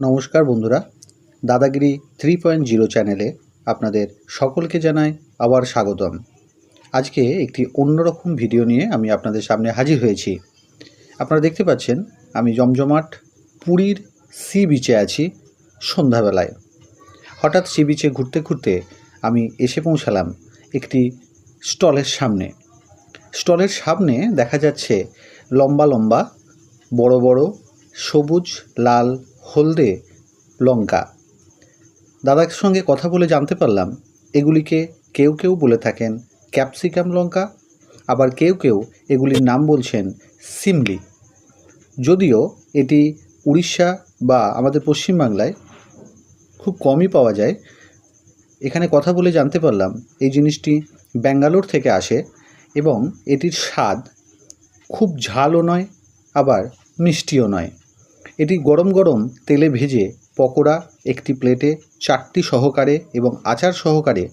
নমস্কার বন্ধুরা, দাদাগিরি three point zero চ্যানেলে আপনাদের সকলকে জানাই আবার স্বাগতম। আজকে একটি অন্যরকম ভিডিও নিয়ে আমি আপনাদের সামনে হাজির হয়েছি। আপনারা দেখতে পাচ্ছেন, আমি জমজমাট পুরীর সি বিচে আছি সন্ধ্যাবেলায়। হঠাৎ সি বিচে ঘুরতে ঘুরতে আমি এসে পৌঁছালাম একটি স্টলের সামনে। স্টলের সামনে দেখা যাচ্ছে লম্বা লম্বা, বড় বড়, সবুজ, লাল হলদে লঙ্কা। দাদার সঙ্গে কথা বলে জানতে পারলাম, এগুলিকে কেউ কেউ বলে থাকেন ক্যাপসিকাম লঙ্কা, আবার কেউ কেউ এগুলির নাম বলছেন সিমলি। যদিও এটি উড়িষ্যা বা আমাদের পশ্চিমবাংলায় খুব কমই পাওয়া যায়। এখানে কথা বলে জানতে পারলাম, এই জিনিসটি ব্যাঙ্গালোর থেকে আসে এবং এটির স্বাদ খুব ঝালও নয়, আবার মিষ্টিও নয়। এটি গরম গরম তেলে ভেজে পকোড়া, একটি প্লেটে চারটি সহকারে এবং আচার সহকারে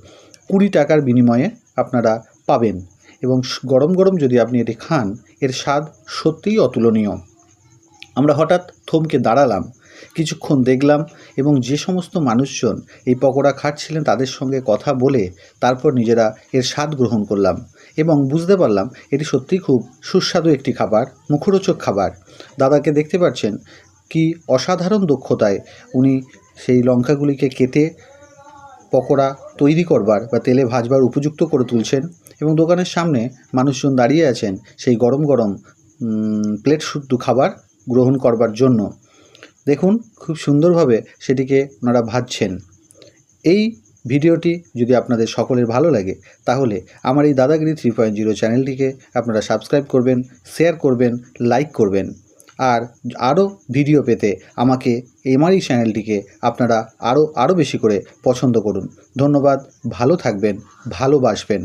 কুড়ি টাকার বিনিময়ে আপনারা পাবেন এবং গরম গরম যদি আপনি এটি খান, এর স্বাদ সত্যিই অতুলনীয়। আমরা হঠাৎ থমকে দাঁড়ালাম, কিছুক্ষণ দেখলাম এবং যে সমস্ত মানুষজন এই পকোড়া খাচ্ছিলেন তাদের সঙ্গে কথা বলে তারপর নিজেরা এর স্বাদ গ্রহণ করলাম এবং বুঝতে পারলাম এটি সত্যিই খুব সুস্বাদু একটি খাবার, মুখরোচক খাবার। দাদাকে দেখতে পাচ্ছেন কি অসাধারণ দক্ষতায় উনি সেই লঙ্কাগুলিকে কেটে পকোড়া তৈরি করবার বা তেলে ভাজবার উপযুক্ত করে তুলছেন এবং দোকানের সামনে মানুষজন দাঁড়িয়ে আছেন সেই গরম গরম প্লেট শুদ্ধ খাবার গ্রহণ করবার জন্য। দেখুন, খুব সুন্দরভাবে সেটিকে ওনারা ভাজছেন। এই ভিডিওটি যদি আপনাদের সকলের ভালো লাগে, তাহলে আমার এই দাদাগিরি থ্রি পয়েন্ট জিরো চ্যানেলটিকে আপনারা সাবস্ক্রাইব করবেন, শেয়ার করবেন, লাইক করবেন। আর আরও ভিডিও পেতে আমাকে এই চ্যানেলটিকে আপনারা আরও আরও বেশি করে পছন্দ করুন। ধন্যবাদ, ভালো থাকবেন, ভালোবাসবেন।